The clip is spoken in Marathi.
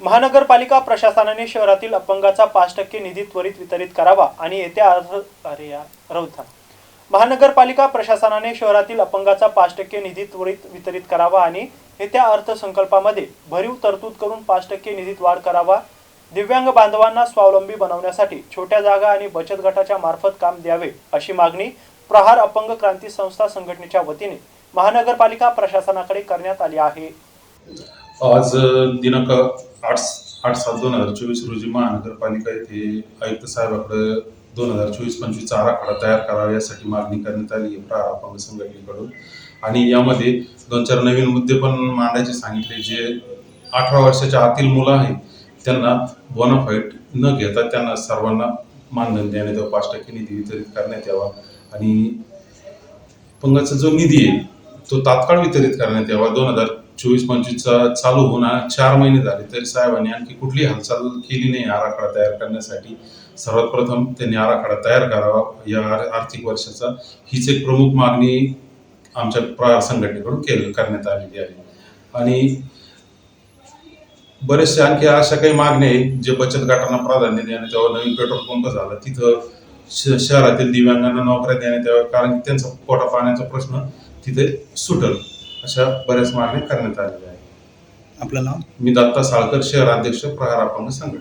महानगरपालिका प्रशासनाने शहरातील अपंगाचा पाच टक्के निधी त्वरित वितरित करावा आणि येत्या अर्थ अरे यार रौथा महानगरपालिका प्रशासनाने शहरातील अपंगाचा पाच टक्के निधी त्वरित वितरित करावा आणि येत्या अर्थसंकल्पामध्ये भरीव तरतूद करून पाच टक्के निधीत वाढ करावा. दिव्यांग बांधवांना स्वावलंबी बनवण्यासाठी छोट्या जागा आणि बचत गटाच्या मार्फत काम द्यावे अशी मागणी प्रहार अपंग क्रांती संस्था संघटनेच्या वतीने महानगरपालिका प्रशासनाकडे करण्यात आली आहे. आज दिनांक आठ आठ सात दोन हजार चोवीस रोजी महानगरपालिका येथे आयुक्त साहेबाकडे दोन हजार चोवीस पंचवीसचा आराखडा तयार करावा यासाठी मागणी करण्यात आली. आहे अपंग संघटनेकडून. आणि यामध्ये दोन चार नवीन मुद्दे पण मांडायचे सांगितले जे अठरा वर्षाच्या आतील मुलं आहेत त्यांना बोनाफाईट न घेता त्यांना सर्वांना मानधन देण्यात यावं पाच टक्के निधी वितरित करण्यात यावा. आणि अपंगाचा जो निधी आहे तो तात्काळ वितरित करण्यात यावा. दोन हजार चोवीस पंचवीसचा चालू होऊन चार महिने झाले तरी साहेबांनी आणखी कुठली हालचाल केली नाही आराखडा तयार करण्यासाठी. सर्वात प्रथम त्यांनी आराखडा तयार करावा या आर्थिक वर्षाचा. हीच एक प्रमुख मागणी आमच्या प्रहार संघटनेकडून केली करण्यात आलेली आहे. आणि बरेचसे आणखी अशा काही मागण्या आहेत जे बचत गटांना प्राधान्य देण्यात यावं. नवीन पेट्रोल पंप झाला तिथं श- शहरातील दिव्यांगांना नोकऱ्या देण्यात याव्या कारण की त्यांचा पोटा पाण्याचा प्रश्न तिथे सुटल. अशा बऱ्याच मागण्या करण्यात आलेल्या आहेत. आपलं नाव? मी दत्ता साळकर शहर अध्यक्ष प्रहार अपंग संघटना